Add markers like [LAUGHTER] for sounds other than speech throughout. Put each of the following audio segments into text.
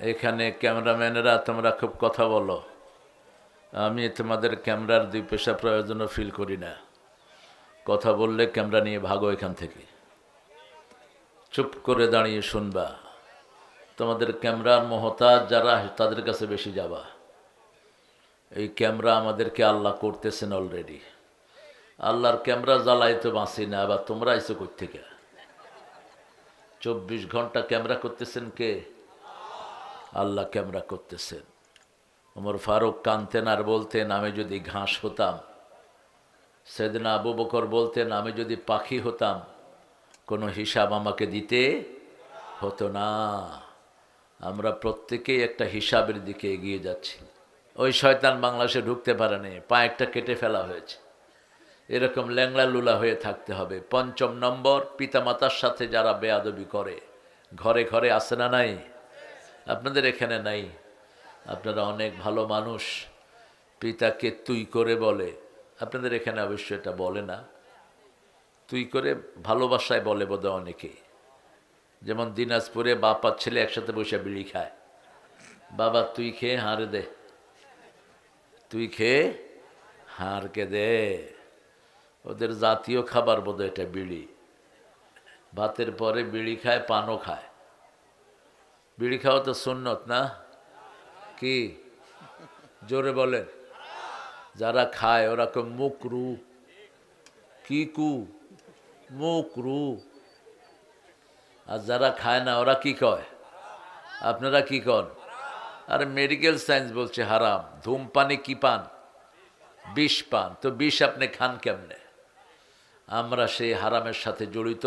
এখানে ক্যামেরাম্যানেরা তোমরা খুব কথা বলো। আমি তোমাদের ক্যামেরার দুই পেশা প্রয়োজনও ফিল করি না। কথা বললে ক্যামেরা নিয়ে ভাগো এখান থেকে। চুপ করে দাঁড়িয়ে শুনবা। তোমাদের ক্যামেরার মহতাজ যারা, তাদের কাছে বেশি যাবা। এই ক্যামেরা আমাদেরকে আল্লাহ করতেছেন অলরেডি আল্লাহর ক্যামেরা জ্বালাই তো বাঁচি না, আবার তোমরা এসে থেকে? চব্বিশ ঘণ্টা ক্যামেরা করতেছেন কে? আল্লাহ ক্যামেরা করতেছেন। ওমর ফারুক কানতেন আর বলতেন, আমি যদি ঘাস হতাম, সেদিন আবু বকর বলতেন, আমি যদি পাখি হতাম, কোনো হিসাব আমাকে দিতে হতো না। আমরা প্রত্যেকেই একটা হিসাবের দিকে এগিয়ে যাচ্ছি। ওই শয়তান বাংলাদেশে ঢুকতে পারেনি পা একটা কেটে ফেলা হয়েছে। এরকম ল্যাংলা লুলা হয়ে থাকতে হবে। পঞ্চম নম্বর, পিতামাতার সাথে যারা বেয়াদবি করে, ঘরে ঘরে আসে না নাই? আপনাদের এখানে নাই। আপনারা অনেক ভালো মানুষ। পিতাকে তুই করে বলে। আপনাদের এখানে অবশ্য এটা বলে না। তুই করে ভালোবাসায় বলে বোধহয় অনেকেই। যেমন দিনাজপুরে বাপার ছেলে একসাথে বসে বিড়ি খায়। বাবা, তুই খেয়ে হারে দে। তুই খেয়ে হারকে দে। ওদের জাতীয় খাবার বোধ এটা বিড়ি। ভাতের পরে বিড়ি খায়, পানও খায়। বিড়ি খাওয়া তো সুন্নত, না? কি? জোরে বলেন। যারা খায়, ওরা কো মুখ রু। কি কু? মুখ রু। আর যারা খায় না, ওরা কি কয়? আপনারা কি কন? আর মেডিকেল সায়েন্স বলছে হারাম। ধূমপানে কি পান? বিষ পান। তো বিষ আপনি খান কেমনে? আমরা সেই হারামের সাথে জড়িত।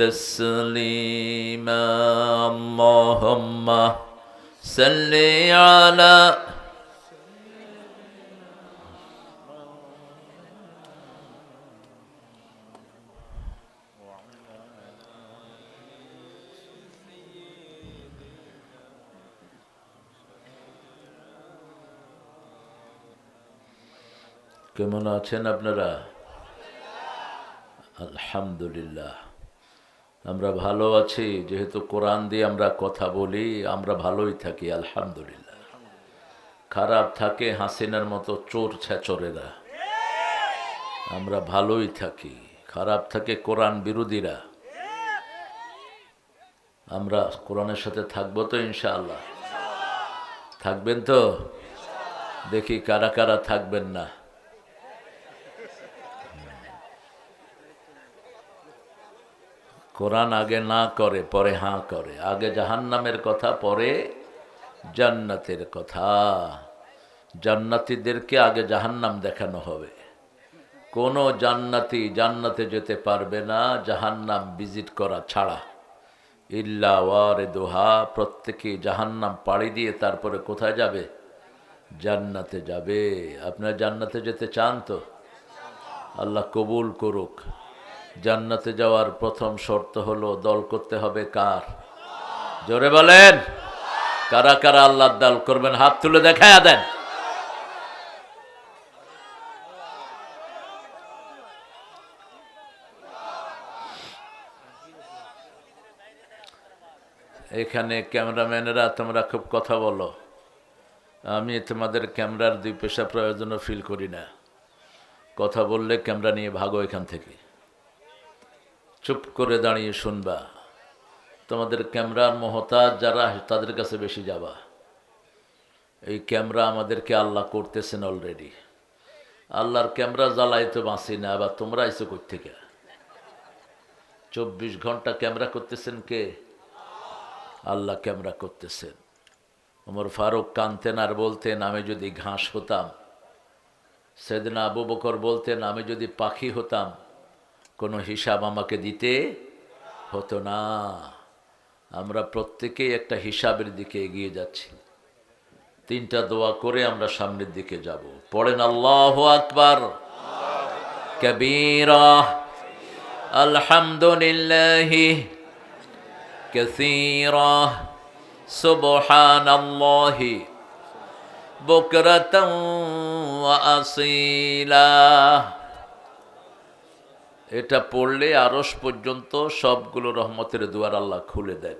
تسليما اللهم صل على কেমন আছেন আপনারা আলহামদুলিল্লাহ আমরা ভালো আছি, যেহেতু কোরআন দিয়ে আমরা কথা বলি, আমরা ভালোই থাকি, আলহামদুলিল্লাহ। খারাপ থাকে হাসিনার মতো চোর ছেচরেরা আমরা ভালোই থাকি, খারাপ থাকে কোরআন বিরোধীরা। আমরা কোরআনের সাথে থাকব তো ইনশাআল্লাহ। থাকবেন তো? দেখি কারা কারা থাকবেন না। কোরআন আগে না করে, পরে হাঁ করে। আগে জাহান্নামের কথা, পরে জান্নাতের কথা। জান্নাতিদেরকে আগে জাহান্নাম দেখানো হবে। কোনো জান্নাতি জান্নাতে যেতে পারবে না জাহান্নাম ভিজিট করা ছাড়া। ইল্লা ওয়ারে দোহা প্রত্যেকে জাহান্নাম পাড়ি দিয়ে তারপরে কোথায় যাবে? জান্নাতে যাবে। আপনার জান্নাতে যেতে চান তো? আল্লাহ কবুল করুক। জান্নাতে যাওয়ার প্রথম শর্ত হলো দল করতে হবে কার? জোরে বলেন। কারা কারা আল্লাহ দল করবেন? হাত তুলে দেখায়া দেন। এখানে ক্যামেরাম্যানেরা, তোমরা খুব কথা বলো। আমি তোমাদের ক্যামেরার দুই পেশা প্রয়োজনও ফিল করি না। কথা বললে ক্যামেরা নিয়ে ভাগো এখান থেকে। চুপ করে দাঁড়িয়ে শুনবা। তোমাদের ক্যামেরার মহতাজ যারা, তাদের কাছে বেশি যাবা। এই ক্যামেরা আমাদেরকে আল্লাহ করতেছেন অলরেডি আল্লাহর ক্যামেরা জ্বালাই তো বাঁচি না, আবার তোমরা এসে থেকে চব্বিশ ঘণ্টা ক্যামেরা করতেছেন কে? আল্লাহ ক্যামেরা করতেছেন। ওমর ফারুক কানতেন আর বলতেন, আমি যদি ঘাস হতাম, সেদিন আবু বকর বলতেন, আমি যদি পাখি হতাম কোনো হিসাব আমাকে দিতে হতো না আমরা প্রত্যেকেই একটা হিসাবের দিকে এগিয়ে যাচ্ছি তিনটা দোয়া করে আমরা সামনের দিকে যাব পড়েন আল্লাহ আকবার কবীরা আলহামদুলিল্লাহ كثيرا سبحان الله بكرة وأصيلا এটা পড়লে আরস পর্যন্ত সবগুলো রহমতের দুয়ার আল্লাহ খুলে দেন।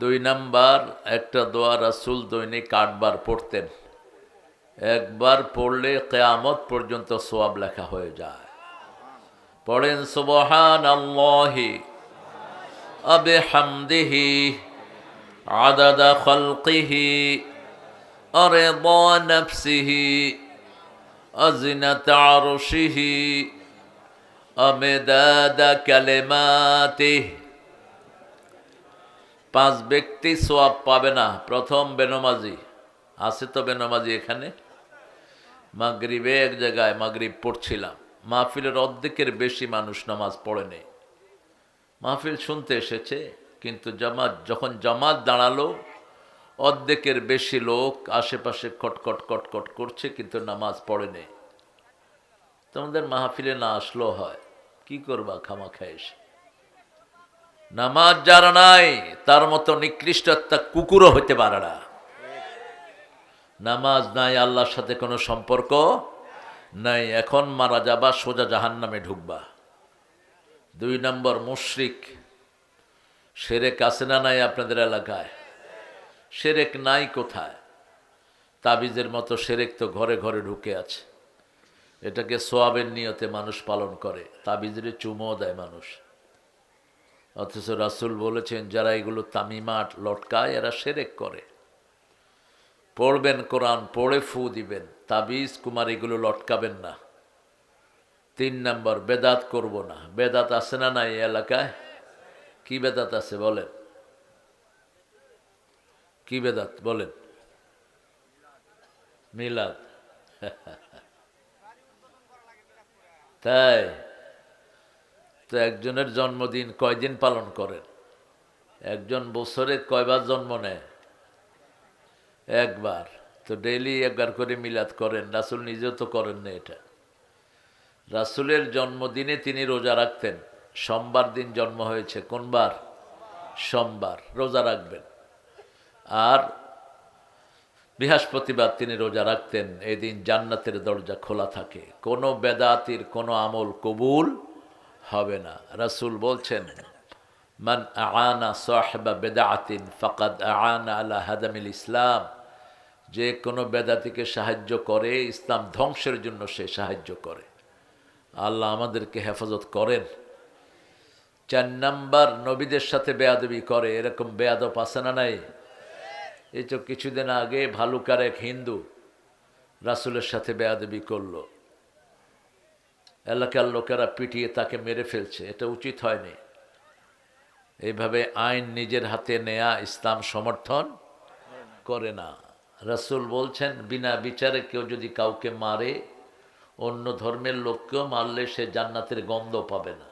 দুই নাম্বার, একটা দোয়া রাসুল দৈনিক আটবার পড়তেন। একবার পড়লে কেয়ামত পর্যন্ত সোয়াব লেখা হয়ে যায়। পড়েন সুবহান আল্লাহি আবে হামদিহি আদাদা খলকিহি অরে নফসিহি অজিনাত তারসিহি অমেদাদা কালেমাতে। পাঁচ ব্যক্তি সোয়াব পাবে না, প্রথম বেনমাজি। আছে তো বেনমাজি এখানে? মাগরিবে এক জায়গায় মাগরিব পড়ছিলাম। মাহফিলের অর্ধেকের বেশি মানুষ নামাজ পড়ে নেই। মাহফিল শুনতে এসেছে, কিন্তু জামাত যখন জামাত দাঁড়াল, অর্ধেকের বেশি লোক আশেপাশে খটখট, কটকট করছে, কিন্তু নামাজ পড়ে নেই। তোমাদের মাহফিলে না আসলেও হয়। কি করবা খামা খায় এসে? নামাজ যারা নাই, তার মতো নিকৃষ্ট একটা কুকুরও হতে পারে না। নামাজ নাই, আল্লাহর সাথে কোনো সম্পর্ক নাই। এখন মারা যাবা, সোজা জাহান নামে ঢুকবা। দুই নম্বর মুশরিক। সেরেক আছে না নাই আপনাদের এলাকায়? সেরেক নাই কোথায়? তাবিজের মতো সেরেক তো ঘরে ঘরে ঢুকে আছে। এটাকে সোয়াবের নিয়তে মানুষ পালন করে, তাবিজের চুমো দেয় মানুষ। অথচ রাসুল বলেছেন, যারা এগুলো তামিমাট লটকায়, এরা সেরেক করে। পড়বেন কোরআন, পড়ে ফু দিবেন। তাবিজ কুমার এগুলো লটকাবেন না। তিন নম্বর, বেদাত করব না। বেদাত আছে না না এই এলাকায়? কি বেদাত আছে বলেন? কি বেদাত বলেন? মিলাদ। [LAUGHS] তাই। তো একজনের জন্মদিন কয়দিন পালন করেন? একজন বছরে কয়বার জন্ম নেয়? একবার। তো ডেইলি একবার করে মিলাদ করেন, রাসুল নিজেও তো করেন না এটা। রাসুলের জন্মদিনে তিনি রোজা রাখতেন। সোমবার দিন জন্ম হয়েছে, কোনবার? সোমবার। রোজা রাখবেন। আর বৃহস্পতিবার তিনি রোজা রাখতেন। এই দিন জান্নাতের দরজা খোলা থাকে। কোনো বেদাতির কোনো আমল কবুল হবে না। রাসুল বলছেন, মান আনা সাহেবা বেদাতিন ফকাদ আনা আলা হাদামিল ইসলাম। যে কোনো বেদাতিকে সাহায্য করে, ইসলাম ধ্বংসের জন্য সে সাহায্য করে। আল্লাহ আমাদেরকে হেফাজত করেন। চার নাম্বার, নবীদের সাথে বেয়াদবি করে। এরকম বেয়াদব আছে না নাই? এই তো কিছুদিন আগে ভালুকার এক হিন্দু রাসুলের সাথে বেয়াদবি করল। এলাকার লোকেরা পিটিয়ে তাকে মেরে ফেলছে, এটা উচিত হয়নি। এইভাবে আইন নিজের হাতে নেয়া ইসলাম সমর্থন করে না। রাসুল বলছেন, বিনা বিচারে কেউ যদি কাউকে মারে, অন্য ধর্মের লোককেও মারলে সে জান্নাতের গন্ধ পাবে না।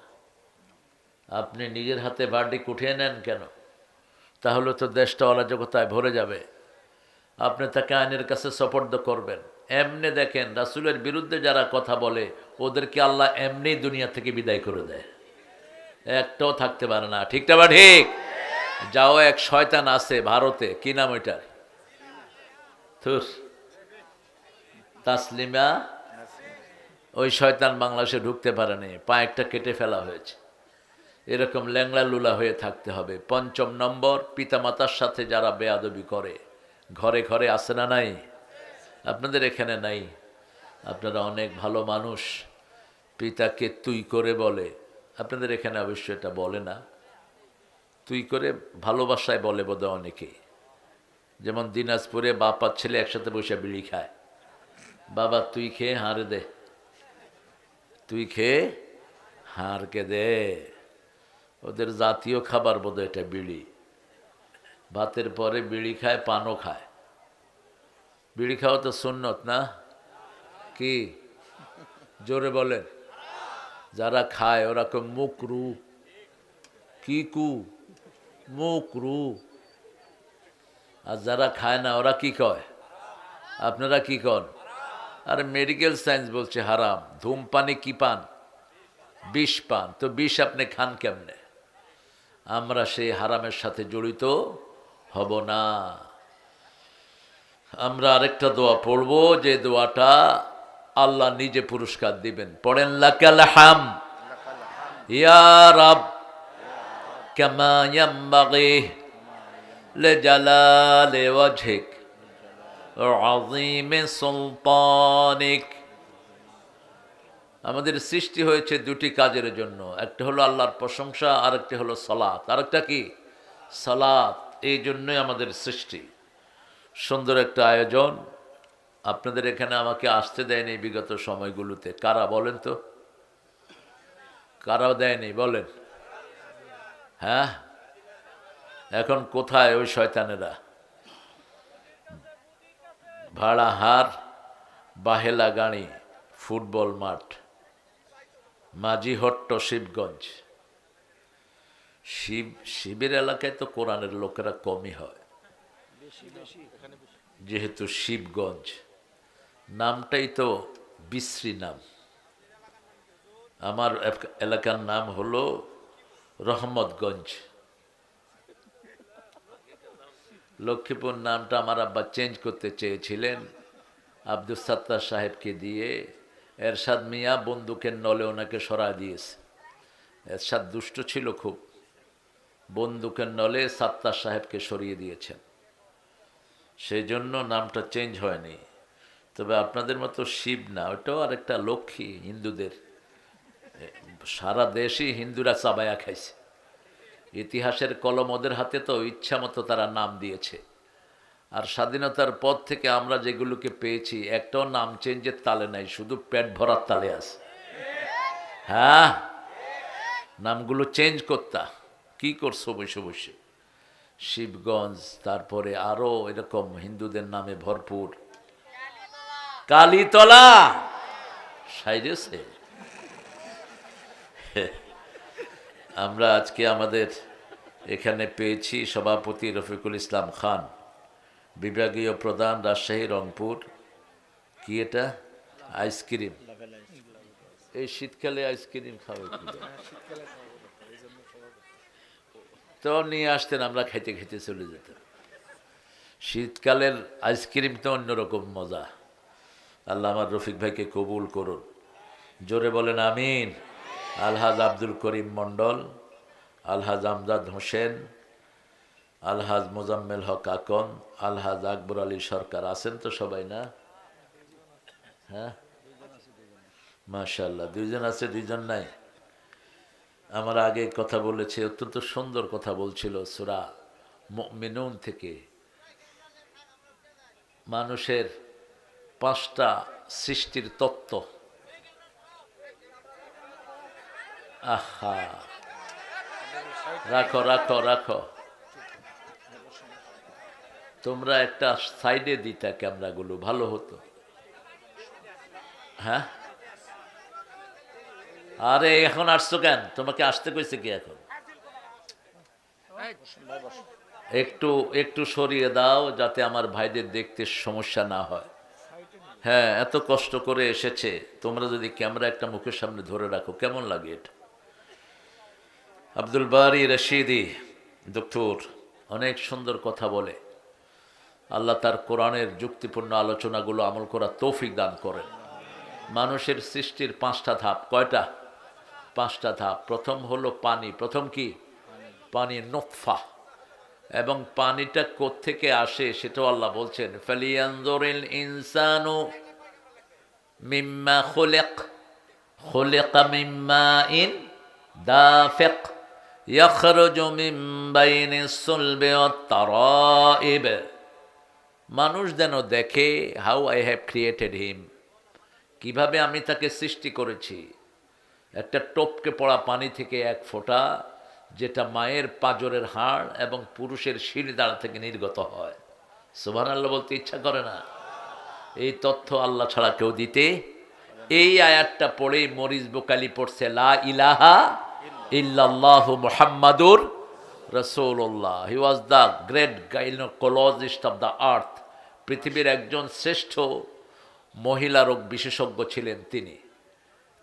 আপনি নিজের হাতে ভার্ডিক উঠিয়ে নেন কেন? তাহলে তো দেশটা অরাজকতায় ভরে যাবে। আপনি তাকে আইনের কাছে সপর্দ করবেন। এমনি দেখেন, রাসুলের বিরুদ্ধে যারা কথা বলে, ওদেরকে আল্লাহ এমনি দুনিয়া থেকে বিদায় করে দেয়। একটাও থাকতে পারে না। ঠিকটা বা ঠিক? যাও এক শয়তান আছে ভারতে। কি নাম ওইটার? থুস তাসলিমা? ওই শয়তান বাংলাদেশে ঢুকতে পারেনি। পা একটা কেটে ফেলা হয়েছে। এরকম ল্যাংলা লুলা হয়ে থাকতে হবে। পঞ্চম নম্বর, পিতামাতার সাথে যারা বেয়াদবি করে, ঘরে ঘরে আসে না নাই? আপনাদের এখানে নাই। আপনারা অনেক ভালো মানুষ। পিতাকে তুই করে বলে। আপনাদের এখানে অবশ্য এটা বলে না। তুই করে ভালোবাসায় বলে বোধ অনেকেই যেমন দিনাজপুরে বাপার ছেলে একসাথে বসে বিড়ি খায়। বাবা, তুই খেয়ে হারে দে। তুই খেয়ে হারকে দে। ওদের জাতীয় খাবার বোধ এটা বিড়ি। ভাতের পরে বিড়ি খায়, পানও খায়। বিড়ি খাওয়া তো সুন্নত, না? কি? জোরে বলেন। যারা খায় ওরকম মুকরু কি কু? মুকরু আর যারা খায় না, ওরা কি কয়? আপনারা কি কন? আরে মেডিকেল সায়েন্স বলছে হারাম। ধূমপানে কি পান? বিষ পান। তো বিষ আপনি খান কেমনে? আমরা সেই হারামের সাথে জড়িত হব না। আমরা আরেকটা দোয়া পড়ব, যে দোয়াটা আল্লাহ নিজে পুরস্কার দিবেন। পড়েন, লাকাল হাম। ইয়া রাব, কামা ইয়ামবাগি আযীম সুলতানিক। আমাদের সৃষ্টি হয়েছে দুটি কাজের জন্য। একটা হলো আল্লাহর প্রশংসা আর একটা হলো সলাৎ আরেকটা কি? সালাত, এই জন্যই আমাদের সৃষ্টি। সুন্দর একটা আয়োজন। আপনাদের এখানে আমাকে আসতে দেয়নি বিগত সময়গুলোতে। কারা বলেন তো? কারাও দেয়নি? বলেন। হ্যাঁ? এখন কোথায় ওই শয়তানেরা? ভাড়া হার বাহেলা গাড়ি ফুটবল মাঠ। মাঝিহট্ট শিবগঞ্জ। শিব শিবের এলাকায় তো কোরআনের লোকেরা কমই হয়। যেহেতু শিবগঞ্জ নামটাই তো বিশ্রী নাম। আমার এলাকার নাম হলো রহমতগঞ্জ। লক্ষ্মীপুর নামটা আমার আব্বা চেঞ্জ করতে চেয়েছিলেন। আব্দুল সাত্তার সাহেবকে দিয়ে এরশাদ মিয়া বন্দুকের নলে ওনাকে সরা দিয়েছে। এরশাদ দুষ্ট ছিল খুব। বন্দুকের নলে সাত্তার সাহেবকে সরিয়ে দিয়েছেন। সেই জন্য নামটা চেঞ্জ হয়নি। তবে আপনাদের মতো শিব না ওটাও আরেকটা লক্ষ্মী হিন্দুদের। সারা দেশই হিন্দুরা চাবায়া খাইছে। ইতিহাসের কলম ওদের হাতে তো ইচ্ছা মতো তারা নাম দিয়েছে। আর স্বাধীনতার পর থেকে আমরা যেগুলোকে পেয়েছি, একটাও নাম চেঞ্জের তালে নাই, শুধু পেট ভরার তালে আছে। হ্যাঁ? নামগুলো চেঞ্জ করতা। কি করছ বসে বসে? শিবগঞ্জ, তারপরে আরও এরকম হিন্দুদের নামে ভরপুর। কালীতলা! সাইরেছে। আমরা আজকে আমাদের এখানে পেয়েছি সভাপতি রফিকুল ইসলাম খান। বিভাগীয় প্রধান রাজশাহী, রংপুর। কি এটা? আইসক্রিম। এই শীতকালে আইসক্রিম খাবে তো নিয়ে আসতেন, আমরা খাইতে খাইতে চলে যেতাম। শীতকালের আইসক্রিম তো অন্যরকম মজা। আল্লাহ আমার রফিক ভাইকে কবুল করুন। জোরে বলেন আমিন। আলহাজ আব্দুল করিম মণ্ডল, আলহাজ আমজাদ হোসেন আলহাজ মোজাম্মেল হক আকন, আলহাজ আকবর আলী সরকার, আছেন তো সবাই না? হ্যাঁ? মাশাল্লাহ দুইজন আছে, দুইজন নাই। আমার আগে কথা বলেছে, অত্যন্ত সুন্দর কথা বলছিল সুরা মিনুন থেকে। মানুষের পাঁচটা সৃষ্টির তত্ত্ব। আহা। রাখো রাখো রাখো। তোমরা একটা সাইডে দিতা ক্যামেরাগুলো, ভালো হতো। হ্যাঁ? আরে, এখন আসছো কেন? তোমাকে আসতে কইছে কি এখন? একটু একটু সরিয়ে দাও, যাতে আমার ভাইদের দেখতে সমস্যা না হয়। হ্যাঁ এত কষ্ট করে এসেছে। তোমরা যদি ক্যামেরা একটা মুখের সামনে ধরে রাখো, কেমন লাগে এটা? আব্দুল বারি রশিদি ডক্টর অনেক সুন্দর কথা বলে। আল্লাহ তার কোরআনের যুক্তিপূর্ণ আলোচনাগুলো আমল করার তৌফিক দান করেন। মানুষের সৃষ্টির পাঁচটা ধাপ, কয়টা? পাঁচটা ধাপ। প্রথম হলো পানি। প্রথম কি? পানি নোফা এবং পানিটা থেকে আসে সেটাও আল্লাহ বলছেন, ফালিয়ানজুরিল ইনসানু মিম্মা খুলিক খুলিক মিম্মা ইন দাফিক মিন বাইনিস সুলবি ওয়াত তারাইব। মানুষ যেন দেখে how I have created him কীভাবে আমি তাকে সৃষ্টি করেছি। একটা টপকে পড়া পানি থেকে এক ফোঁটা, যেটা মায়ের পাজরের হাড় এবং পুরুষের শিরদাঁড়া থেকে নির্গত হয়। সুবাহ আল্লাহ বলতে ইচ্ছা করে না। এই তথ্য আল্লাহ ছাড়া কেউ দিতে। এই আয়াতটা পড়ে মরিজ বোকালি পড়ছে, লা ইলাহা ইল্লাল্লাহু মুহাম্মাদুর রসৌল্লাহ he was the great gynaecologist of the earth পৃথিবীর একজন শ্রেষ্ঠ মহিলা রোগ বিশেষজ্ঞ ছিলেন তিনি।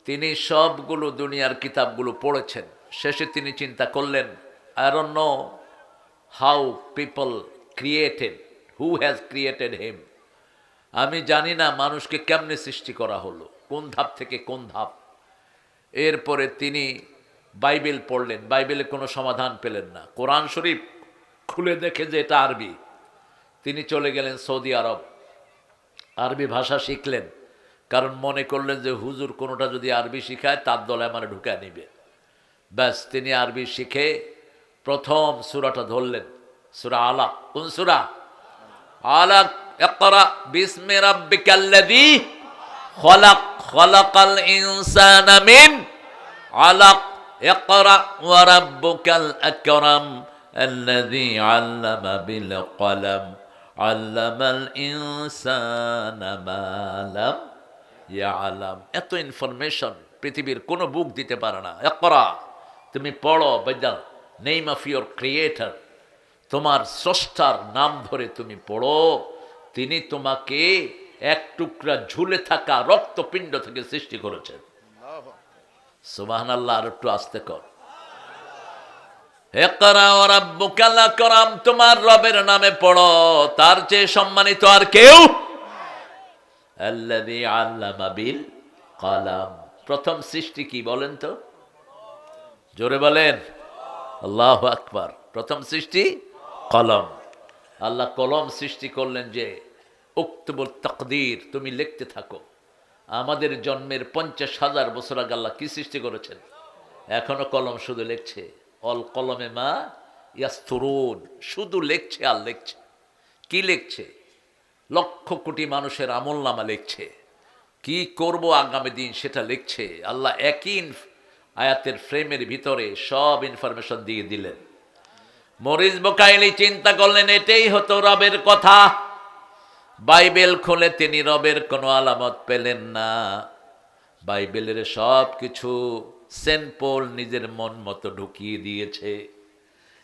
তিনি সবগুলো দুনিয়ার কিতাবগুলো পড়েছেন। শেষে তিনি চিন্তা করলেন don't know how people created who has created him আমি জানি না মানুষকে কেমনে সৃষ্টি করা হলো, কোন ধাপ থেকে কোন ধাপ। এরপরে তিনি বাইবেল পড়লেন। বাইবেলে কোনো সমাধান পেলেন না। কোরআন শরীফ খুলে দেখে যে এটা আরবি। তিনি চলে গেলেন সৌদি আরব। আরবি ভাষা শিখলেন, কারণ মনে করলেন যে হুজুর কোনোটা যদি আরবি শিখায়, তার দলে আমার ঢুকায় নিবে। ব্যাস, তিনি আরবি শিখে প্রথম সুরাটা ধরলেন, সুরা আলাক। কোন সুরা? আলাক একরা বিস্মে রাব্বিকাল্লাযী খলাক, খলাকাল ইনসানা মিন আলাক একরা ওয়া রাব্বুকাল আকরাম আল্লাযী আল্লামা বিল কলম। আল্লামাল ইনসানামালাম ইয়ালাম। এত ইনফরমেশন পৃথিবীর কোনো বুক দিতে পারে না। একরা তুমি পড়ো বেদাল নেম অফ ইওর ক্রিয়েটার তোমার স্রষ্টার নাম ধরে তুমি পড়ো তিনি তোমাকে এক টুকরা ঝুলে থাকা রক্তপিণ্ড থেকে সৃষ্টি করেছেন। সুবাহ আল্লাহ আর একটু আসতে কর। তোমার রবের নামে পড়ো। তার চেয়ে সম্মানিত আর কেউ কলাম। প্রথম সৃষ্টি কি বলেন তো? জোরে বলেন। আল্লাহ আকবার। প্রথম সৃষ্টি কলম। আল্লাহ কলম সৃষ্টি করলেন যে, উক্তবুল তকদির, তুমি লিখতে থাকো। আমাদের জন্মের পঞ্চাশ হাজার বছর আগে আল্লাহ কি সৃষ্টি করেছেন? এখনও কলম শুধু লিখছে। অল কলমে মা ইয়াস্তরুন, শুধু লিখছে আর লিখছে। কি লিখছে? লক্ষ কোটি মানুষের আমল নামা লিখছে। কি করব আগামী দিন সেটা লিখছে। আল্লাহ একই আয়াতের ফ্রেমের ভিতরে সব ইনফরমেশন দিয়ে দিলেন। মরিস বোকাইলি চিন্তা করলেন, এটাই হতো রবের কথা। বাইবেল খুলে তিনি রবের কোনো আলামত পেলেন না। বাইবেলের সব কিছু সেন্ট পল নিজের মন মতো ঢুকিয়ে দিয়েছে।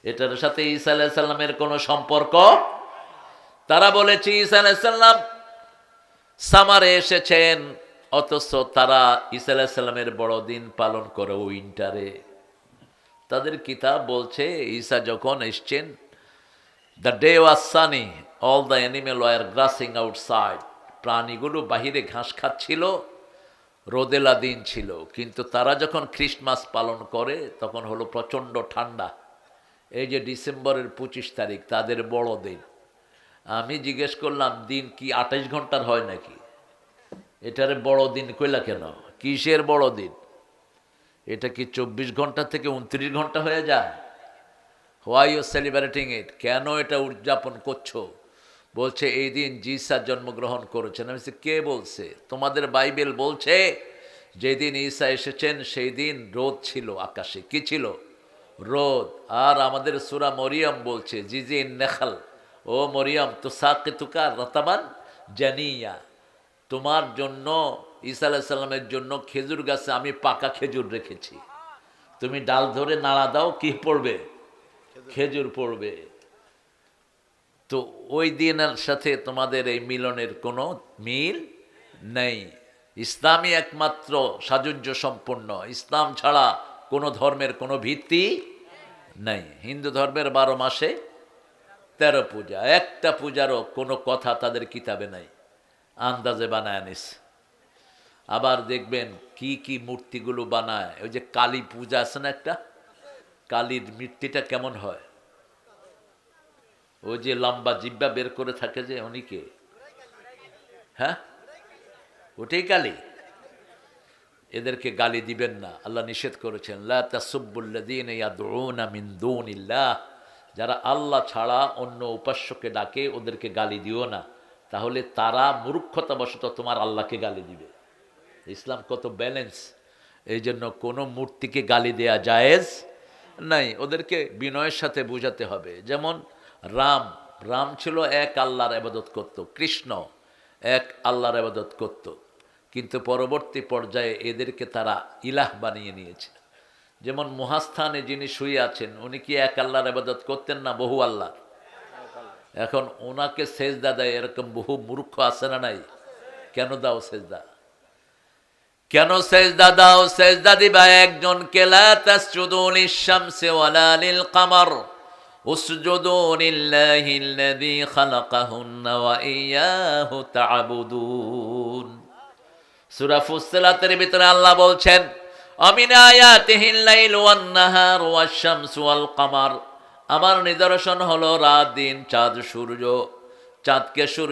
এটার সাথে ঈসা আলাইসাল্লামের কোনো সম্পর্ক? তারা বলেছে, ঈসা আলাইসাল্লাম সামারে এসেছেন, অথচ তারা ঈসা আলাইসাল্লামের বড়দিন পালন করে উইন্টারে তাদের কিতাব বলছে, ঈসা যখন এসছেন, the day was sunny, all the animal were grazing outside, প্রাণীগুলো বাহিরে ঘাস খাচ্ছিল। রোদেলা দিন ছিল। কিন্তু তারা যখন খ্রিস্টমাস পালন করে, তখন হলো প্রচণ্ড ঠান্ডা। এই যে ডিসেম্বরের পঁচিশ তারিখ, তাদের বড় দিন। আমি জিজ্ঞেস করলাম, দিন কি আঠাইশ ঘণ্টার হয় নাকি? এটারে বড় দিন কইলা কেন? কিসের বড় দিন? এটা কি চব্বিশ ঘণ্টা থেকে উনত্রিশ ঘণ্টা হয়ে যায়? হোয়াই ইউ সেলিব্রেটিং ইট কেন এটা উদযাপন করছ? বলছে, এই দিন জিসা জন্মগ্রহণ করেছেন। আমি কে বলছে? তোমাদের বাইবেল বলছে যেদিন ঈসা এসেছেন সেই দিন রোদ ছিল আকাশে। কি ছিল? রোদ। আর আমাদের সুরা মরিয়ম বলছে জিজি নেখাল, ও মরিয়ম তো সাকে তুকা রতামান জানিয়া, তোমার জন্য, ঈসা আলাইসাল্লামের জন্য খেজুর গাছে আমি পাকা খেজুর রেখেছি। তুমি ডাল ধরে নাড়া দাও, কি পড়বে? খেজুর পড়বে। তো ওই দিনের সাথে তোমাদের এই মিলনের কোনো মিল নেই। ইসলামই একমাত্র সাজুজ্য সম্পন্ন। ইসলাম ছাড়া কোনো ধর্মের কোনো ভিত্তি নেই। হিন্দু ধর্মের বারো মাসে তেরো পূজা। একটা পূজারও কোনো কথা তাদের কিতাবে নাই। আন্দাজে বানায় আনিস। আবার দেখবেন কি কি মূর্তিগুলো বানায়। ওই যে কালী পূজা আছে না একটা? কালীর মূর্তিটা কেমন হয়? ওই যে লম্বা জিব্বা বের করে থাকে যে উনিকে হ্যাঁ? ওটাই কালী এদেরকে গালি দিবেন না। আল্লাহ নিষেধ করেছেন, লা তাসুব্বুল্লাযীনা ইয়াদউনা দুনিল্লাহ। যারা আল্লাহ ছাড়া অন্য উপাস্যকে ডাকে, ওদেরকে গালি দিও না। তাহলে তারা মূর্খতাবশত তোমার আল্লাহকে গালি দিবে। ইসলাম কত ব্যালেন্স। এই জন্য কোনো মূর্তিকে গালি দেয়া জায়েজ নাই। ওদেরকে বিনয়ের সাথে বুঝাতে হবে। যেমন রাম রাম ছিল এক আল্লাহর আবাদত করত, কৃষ্ণ এক আল্লাহর আবাদত করত। কিন্তু পরবর্তী পর্যায়ে এদেরকে তারা ইলাহ বানিয়ে নিয়েছে। যেমন মহাস্থানে যিনি শুয়ে আছেন, উনি কি এক আল্লাহর আবাদত করতেন না বহু আল্লাহ এখন ওনাকে সেজদা দেয়, এরকম বহু মূর্খ আছে না নাই? কেন দাও সেজদা? কেন সেজদা দাও? সেজদা দিবা একজন কেলা তাসজুদুন ইশামসি ওয়ালা লিল কামার। উসজুদু لله الذي خلقهن وإياه تعبدون সূরা ফুসসিলাতের ভিতরে আল্লাহ বলছেন, অমিন আয়াতিহিল লাইল ওয়ান নাহার ওয়াশ কামার। আমার নিদর্শন হলো রাত, দিন, চাঁদ, সূর্য। চাঁদকে সূর্য